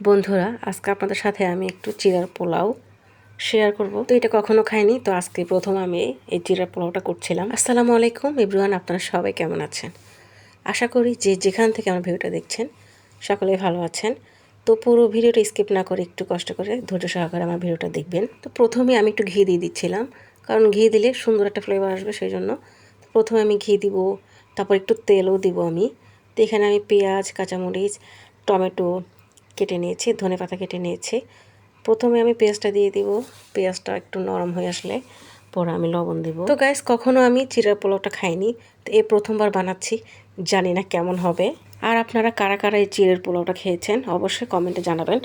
বন্ধুরা, আজকে আপনাদের সাথে আমি একটু চিরার পোলাও শেয়ার করব। তো এটা কখনো খাইনি, তো আজকে প্রথম আমি এই চিরার পোলাওটা করছিলাম। আসসালামু আলাইকুম ইব্রুয়ান আপনারা সবাই কেমন আছেন? আশা করি যে যেখান থেকে আমার ভিডিওটা দেখছেন সকলে ভালো আছেন। তো পুরো ভিডিওটা স্কিপ না করে একটু কষ্ট করে ধৈর্য সহকারে আমার ভিডিওটা দেখবেন। তো প্রথমে আমি একটু ঘি দিয়ে দিচ্ছিলাম, কারণ ঘি দিলে সুন্দর একটা ফ্লেভার আসবে সেই জন্য প্রথমে আমি ঘি দিব, তারপর একটু তেলও দিব আমি। তো এখানে আমি পেঁয়াজ, কাঁচামরিচ, টমেটো কেটে নিয়েছি, ধনে পাতা কেটে নিয়েছি। প্রথমে আমি পেঁয়াজটা দিয়ে দিব, পেঁয়াজটা একটু নরম হয়ে আসলে পরে আমি লবণ দিব। তো গাইস কখনো আমি চিড়ার পোলাওটা খাইনি, তো এই প্রথমবার বানাচ্ছি, জানি না কেমন হবে। আর আপনারা কারা কারা এই চিড়ের পোলাওটা খেয়েছেন, অবশ্যই কমেন্টে জানাবেন।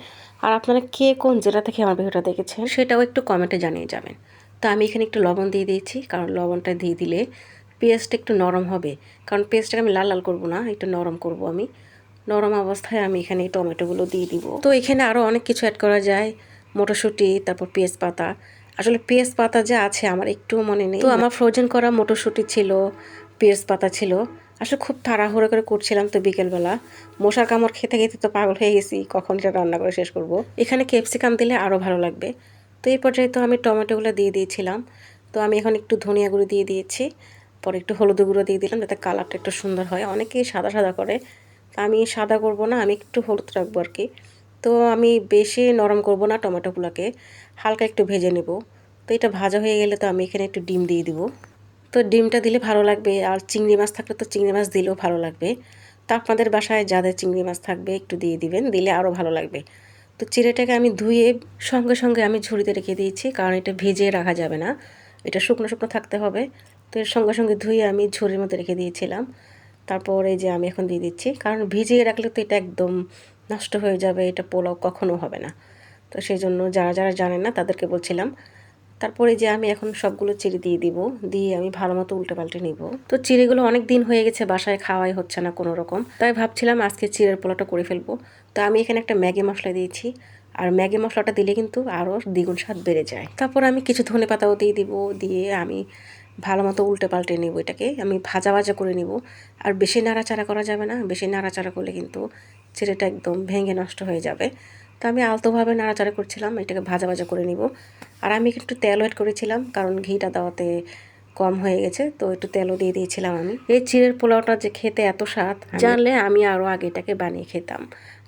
আর আপনারা কে কোন জেলা থেকে আমার ভিডিওটা দেখেছেন, সেটাও একটু কমেন্টে জানিয়ে যাবেন। তো আমি এখানে একটু লবণ দিয়ে দিয়েছি, কারণ লবণটা দিয়ে দিলে পেঁয়াজটা একটু নরম হবে। কারণ পেঁয়াজটাকে আমি লাল লাল করব না, একটু নরম করব আমি। নরম অবস্থায় আমি এখানে টমেটোগুলো দিয়ে দিব। তো এখানে আরও অনেক কিছু অ্যাড করা যায়। মটরশুঁটি, তারপর পেঁয়াজ পাতা। আসলে পেঁয়াজ পাতা যা আছে আমার একটুও মনে নেই। তো আমার ফ্রোজেন করা মটরশুঁটি ছিল, পেঁয়াজ পাতা ছিল। আসলে খুব তাড়াহুড়ো করে করছিলাম তো বিকেলবেলা। মশার কামড় খেতে খেতে তো পাগল হয়ে গেছি, কখন এটা রান্না করে শেষ করব। এখানে ক্যাপসিকাম দিলে আরও ভালো লাগবে। তো এই পর্যায়ে তো আমি টমেটোগুলো দিয়ে দিয়েছিলাম। তো আমি এখন একটু ধনিয়া গুঁড়ো দিয়ে দিয়েছি। পরে একটু হলুদ গুঁড়ো দিয়ে দিলাম, যাতে কালারটা একটু সুন্দর হয়। অনেকেই সাদা সাদা করে। আমি সাদা করব না, আমি একটু হলুদ রাখব আর কি। তো আমি বেশি নরম করব না টমেটোগুলোকে হালকা একটু ভেজে নেব। তো এটা ভাজা হয়ে গেলে তো আমি এখানে একটু ডিম দিয়ে দিব। তো ডিমটা দিলে ভালো লাগবে, আর চিংড়ি মাছ থাকলে তো চিংড়ি মাছ দিলেও ভালো লাগবে। তো আপনাদের বাসায় যাদের চিংড়ি মাছ থাকবে একটু দিয়ে দিবেন, দিলে আরও ভালো লাগবে। তো চিড়েটাকে আমি ধুয়ে সঙ্গে সঙ্গে আমি ঝুড়িতে রেখে দিয়েছি, কারণ এটা ভেজে রাখা যাবে না। এটা শুকনো শুকনো থাকতে হবে। তো এর সঙ্গে সঙ্গে ধুয়ে আমি ঝুড়ির মধ্যে রেখে দিয়েছিলাম। তারপর এই যে আমি এখন দিয়ে দিচ্ছি, কারণ ভিজিয়ে রাখলে তো এটা একদম নষ্ট হয়ে যাবে, এটা পোলাও কখনো হবে না। তো সেই জন্য যারা যারা জানেন না, তাদেরকে বলছিলাম। তারপরে যে আমি এখন সবগুলো চিড়ি দিয়ে দিব, দিয়ে আমি ভালো মতো উল্টে পাল্টে নিব। তো চিড়িগুলো অনেক দিন হয়ে গেছে, বাসায় খাওয়াই হচ্ছে না কোনো রকম। তাই ভাবছিলাম আজকে চিড়ের পোলাওটা করে ফেলব। তো আমি এখানে একটা ম্যাগি মশলা দিয়েছি। আর ম্যাগি মশলাটা দিলে কিন্তু আরও দ্বিগুণ স্বাদ বেড়ে যায়। তারপর আমি কিছু ধনে পাতাও দিয়ে দিব, দিয়ে আমি ভালো মতো উল্টে পাল্টে নেব এটাকে। আমি ভাজা ভাজা করে নিব। আর বেশি নাড়াচাড়া করা যাবে না। বেশি নাড়াচাড়া করলে কিন্তু চিড়েটা একদম ভেঙে নষ্ট হয়ে যাবে। তো আমি আলতোভাবে নাড়াচাড়া করছিলাম এটাকে ভাজা ভাজা করে নিব। আর আমি একটু তেল ওয়েট করেছিলাম কারণ ঘিটা দেওয়াতে কম হয়ে গেছে তো একটু তেলও দিয়ে দিয়েছিলাম আমি। এই চিড়ের পোলাওটা যে খেতে এত স্বাদ জানলে আমি আরও আগে এটাকে বানিয়ে খেতাম।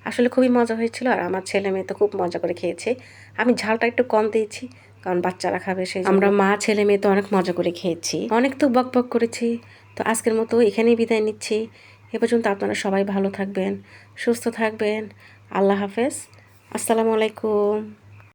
আসলে খুবই মজা হয়েছিল আর আমার ছেলে মেয়ে তো খুব মজা করে খেয়েছে। আমি ঝালটা একটু কম দিয়েছি কারণ বাচ্চারা খাবে সেই আমরা মা, ছেলে, মেয়ে তো অনেক মজা করে খেয়েছি। অনেক তো বক বক করেছি। তো আজকের মতো এখানেই বিদায় নিচ্ছি। এ পর্যন্ত আপনারা সবাই ভালো থাকবেন, সুস্থ থাকবেন। আল্লাহ হাফেজ। আসসালামু আলাইকুম।